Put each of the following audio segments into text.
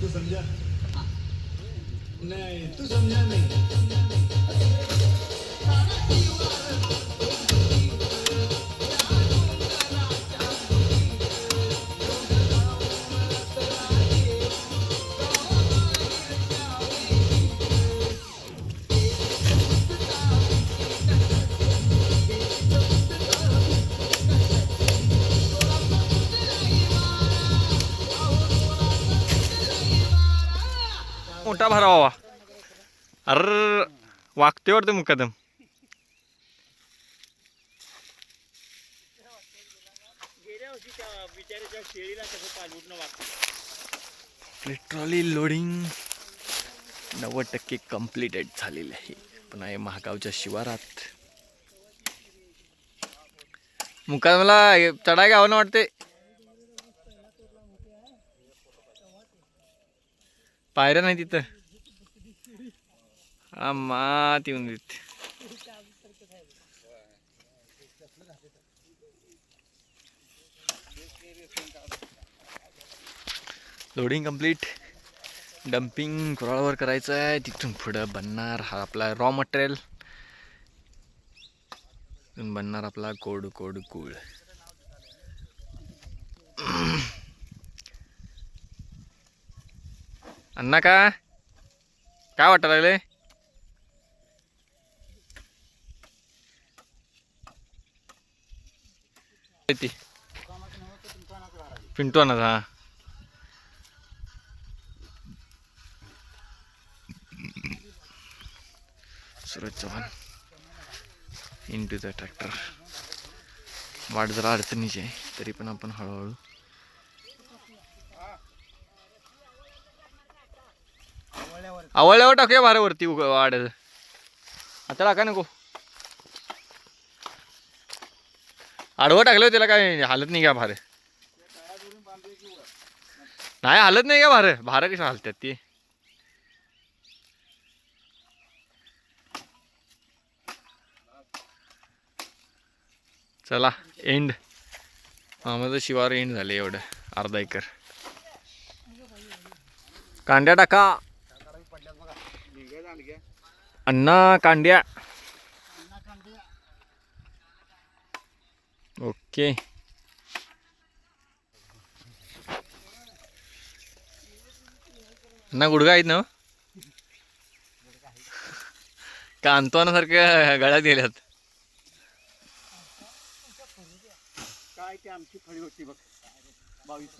तू समझा नहीं तू समझा नहीं मोठा भरावा अर वागते वाटतं मुकादम गेल्या लिटरली लोडिंग नव्वद टक्के कम्प्लिटेड झालेले आहे. पण आहे महागावच्या शिवारात. मुकादमला चढाय गावानं वाटते पायऱ्या नाही तिथं. हा मात येऊन देत लोडिंग कंप्लीट डम्पिंग कुराळावर करायचं आहे. तिथून पुढं बनणार हा आपला रॉ मटेरियल बनणार आपला कोड कोड कूळ अण्णा का? काय वाटायला लागले ती पिंटू अण्णा हा. Suraj Chavan. Into the tractor वाट जरा अडचणीची आहे तरी पण आपण हळूहळू आवळल्यावर टाकूया भारावरती वरती वाढ आता टाका नको? आडवं टाकलं त्याला काय हालत नाही का भार? नाही हालत नाही का भारे? भारे कशा हालतात ती? चला एंड आम्हाला शिवार एंड झाले एवढं. अर्धा एकर. कांड्या टाका. अण्णा कांड्या. ओके. अण्णा गुडगा आहेत ना का सारख्या गळ्यात गेल्यात. काय ते आमची फळी होती बघ. बावीस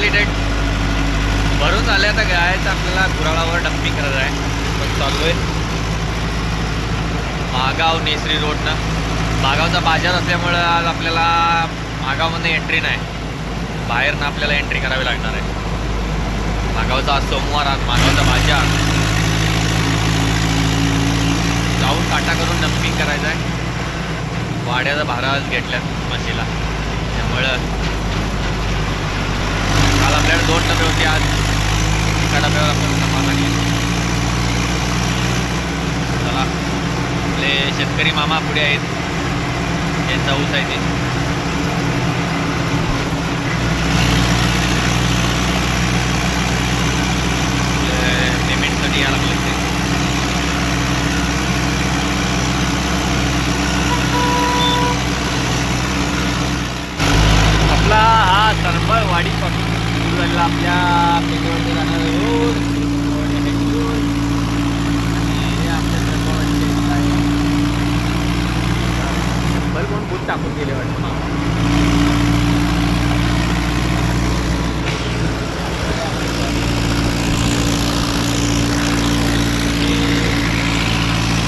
कम्प्लिटेड भरून आले आता गायचं आपल्याला गुराळावर डम्पिंग करायचं आहे. पण चालू आहे. मागाव नेसरी रोडनं. मागावचा बाजार असल्यामुळं आज आपल्याला मागावमध्ये एंट्री नाही. बाहेरनं आपल्याला एंट्री करावी लागणार आहे. मागावचा आज सोमवार आज मागावचा बाजार. जाऊन काटा करून डम्पिंग करायचं आहे. वाड्याचा भारा आज घेतल्या म्हशीला. एका आपण समाधानी चला आपले शेतकरी मामा पुढे आहेत हे ऊस आहे ते पेमेंटसाठी यायला लागले ते आपला हा सरबळवाडी पासून आपल्या पेटीवरती जाणारा रोड आणि आपल्या शंभर कोण खूप टाकून गेले वाटतं मामा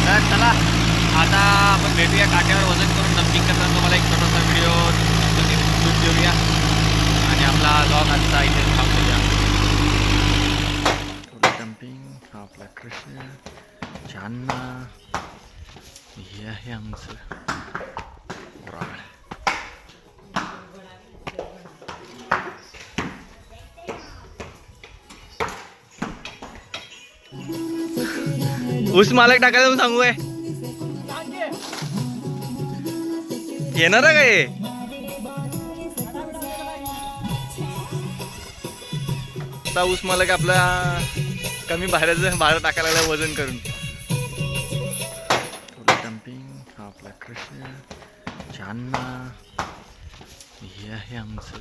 तर चला आता आपण भेटूया काट्यावर वजन करून डम्पिंग करताना तुम्हाला एक छोटासा व्हिडिओ देऊया आणि आपला लॉग आजचा इथे थांबूया डम्पिंग हा आपला कृष्ण छान्ना हे आहे आमचं वराळ ऊस मालक टाकायला म्हणून सांगू आहे येणार आहे काय आता ऊस मालक आपला कमी भाड्याचं भाडं टाकायला लागला वजन करून. आपला कृष्ण छान हे आहे आमचं.